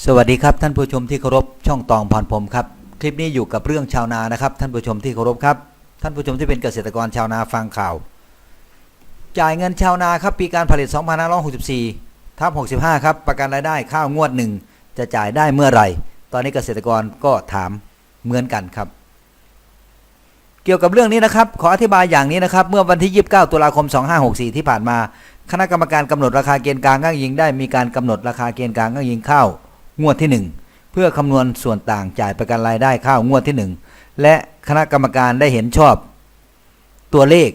สวัสดีครับท่านผู้ชมที่เคารพช่องตองพรพรมครับคลิปนี้อยู่กับเรื่องชาวนานะครับท่านผู้ชมที่เคารพครับท่านผู้ชมที่เป็นเกษตรกรชาวนาฟังข่าว จ่ายเงินชาวนาครับปีการผลิต 2564ทับ65 ครับ ประกันรายได้ข้าวงวดหนึ่งจะจ่ายได้เมื่อไหร่ ตอนนี้เกษตรกรก็ถามเหมือนกันครับ เกี่ยวกับเรื่องนี้นะครับ ขออธิบายอย่างนี้นะครับ เมื่อวันที่ 29 ตุลาคม 2564 ที่ผ่านมา คณะกรรมการกำหนดราคาเกณฑ์กลางอ้างยิงได้มีการกำหนดราคาเกณฑ์กลางอ้างยิงข้าว งวดที่ 1 เพื่อคำนวณส่วนต่างจ่ายประกันรายได้ข้าวงวดที่ 1 และคณะกรรมการได้เห็นชอบ ตัวเลข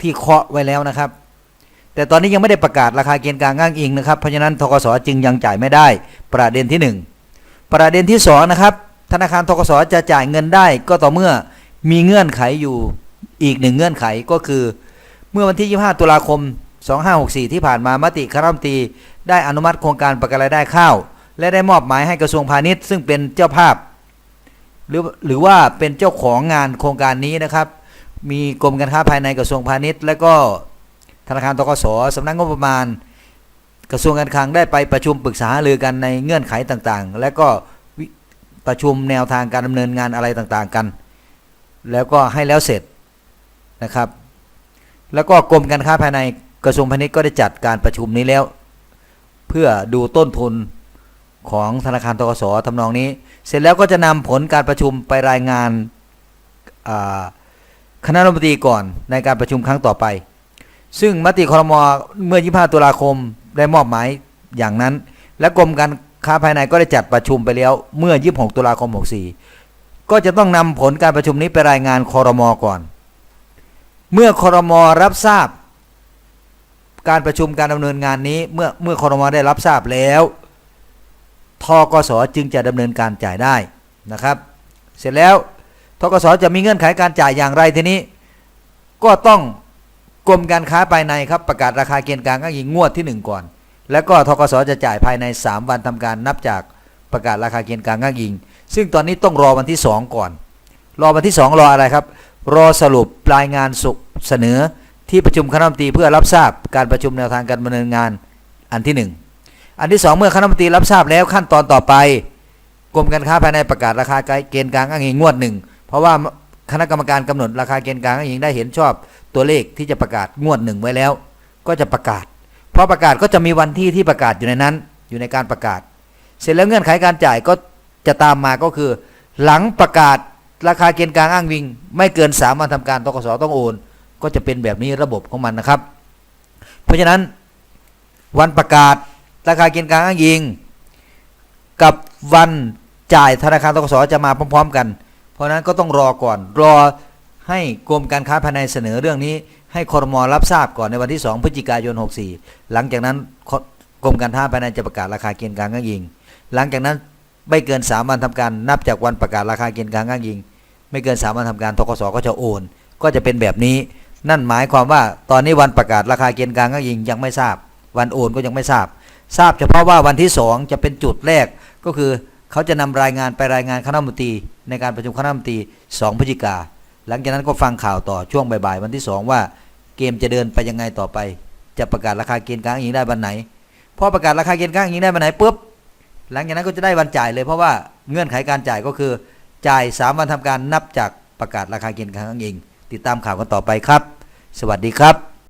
ที่เคาะไว้แล้วนะครับ แต่ตอนนี้ยังไม่ได้ประกาศราคาเกณฑ์กลางอ้างอิงนะครับเพราะฉะนั้นทกสจึงยังจ่ายไม่ได้ ประเด็นที่ 1 ประเด็นที่2นะครับธนาคารทกสจะจ่ายเงินได้ก็ต่อเมื่อมีเงื่อนไขอยู่อีกหนึ่งเงื่อนไขก็คือ เมื่อวันที่ 25 ตุลาคม 2564 ที่ผ่านมามติคณะรัฐมนตรีได้อนุมัติโครงการประกันรายได้ข้าว และได้มอบหมายให้กระทรวงพาณิชย์ ซึ่งเป็นเจ้าภาพ หรือหรือว่าเป็นเจ้าของงานโครงการนี้นะครับ มีกรมการค้าภายในกระทรวงพาณิชย์ และก็ธนาคารทกสสำนักงบประมาณ กระทรวงการคลังได้ไปประชุมปรึกษาหรือกันในเงื่อนไขต่างๆ และก็ประชุมแนวทางการดำเนินงานอะไรต่างๆกัน แล้วก็ให้แล้วเสร็จนะครับ แล้วก็กรมการค้าภายในกระทรวงพาณิชย์ก็ได้จัดการประชุมนี้แล้ว เพื่อดูต้นทุน ของธนาคารทกสทำนองนี้ เสร็จแล้วก็จะนำผลการประชุมไปรายงานคณะรัฐมนตรีก่อนในการประชุมครั้งต่อไป ซึ่งมติคอรมอเมื่อ 25 ตุลาคมได้มอบหมายอย่างนั้น และกรมการค้าภายในก็ได้จัดประชุมไปแล้วเมื่อ 26 ตุลาคม 64 ก็จะต้องนำผลการประชุมนี้ไปรายงานคอรมอก่อน เมื่อคอรมอรับทราบ การประชุมการดำเนินงานนี้เมื่อเมื่อคอรมอได้รับทราบแล้ว ทกสจึงจะดำเนินการจ่ายได้นะครับ เสร็จแล้วทกสจะมีเงื่อนไขการจ่ายอย่างไรทีนี้ ก็ต้องกรมการค้าภายในครับประกาศราคาเกณฑ์กลางอ้างอิงงวดที่ 1 ก่อน แล้วก็ทกสจะจ่ายภายใน 3 วันทำการนับจากประกาศราคาเกณฑ์กลางอ้างอิง ซึ่งตอนนี้ต้องรอวันที่ 2 ก่อน รอวันที่ 2 รออะไรครับ รอสรุปรายงานสุเสนอที่ประชุมคณะรัฐมนตรีเพื่อรับทราบการประชุมแนวทางการดำเนินงานอันที่ 1 อันที่ 2 เมื่อคณะมนตรีรับทราบแล้วขั้นตอนต่อไป กรมการค้าภายในประกาศราคาเกณฑ์กลางอ้างอิงงวดหนึ่งเพราะว่าคณะกรรมการกำหนดราคาเกณฑ์กลางอ้างอิงได้เห็นชอบตัวเลขที่จะประกาศงวดหนึ่งไว้แล้ว ก็จะประกาศพอประกาศก็จะมีวันที่ที่ประกาศอยู่ในนั้น อยู่ในการประกาศ เสร็จแล้วเงื่อนไขการจ่ายก็จะตามมาก็คือ หลังประกาศราคาเกณฑ์กลางอ้างวิง ไม่เกินสามวันทำการตกสต้องโอน ก็จะเป็นแบบนี้ระบบของมันนะครับ เพราะฉะนั้นวันประกาศ ราคาเกณฑ์กลางอ้างอิง กับวันจ่ายธนาคารตกสจะมาพร้อม ๆ กัน เพราะนั้นก็ต้องรอก่อน รอให้กรมการค้าภายในเสนอเรื่องนี้ ให้คอรมอรับทราบก่อนในวันที่ 2 พฤศจิกายน 64 หลังจากนั้นกรมการค้าภายในจะประกาศราคาเกณฑ์กลางอ้างอิง หลังจากนั้นไม่เกิน 3 วันทำการนับจากวันประกาศราคาเกณฑ์กลางอ้างอิง ไม่เกิน 3 วันทำการทกสก็จะโอน ก็จะเป็นแบบนี้ นั่นหมายความว่าตอนนี้วันประกาศราคาเกณฑ์กลางอ้างอิงยังไม่ทราบ วันโอนก็ยังไม่ทราบ ทราบเฉพาะว่าวันที่2จะเป็นจุดแรกก็คือเขาจะนำรายงานไปรายงานคณะมนตรีในการประชุมคณะมนตรี2พฤศจิกาหลังจากนั้นก็ฟังข่าวต่อช่วงบ่ายๆวันที่ 2 ว่าเกมจะเดินไปยังไงต่อไป จะประกาศราคาเกณฑ์กลางอ้างอิงได้วันไหนพอประกาศราคาเกณฑ์กลางอ้างอิงได้วันไหนปุ๊บหลังจากนั้นก็จะได้วันจ่ายเลยเพราะว่าเงื่อนไขการจ่ายก็คือ จ่าย 3 วันทำการนับจากประกาศราคาเกณฑ์กลางอ้างอิง ติดตามข่าวกันต่อไปครับ สวัสดีครับ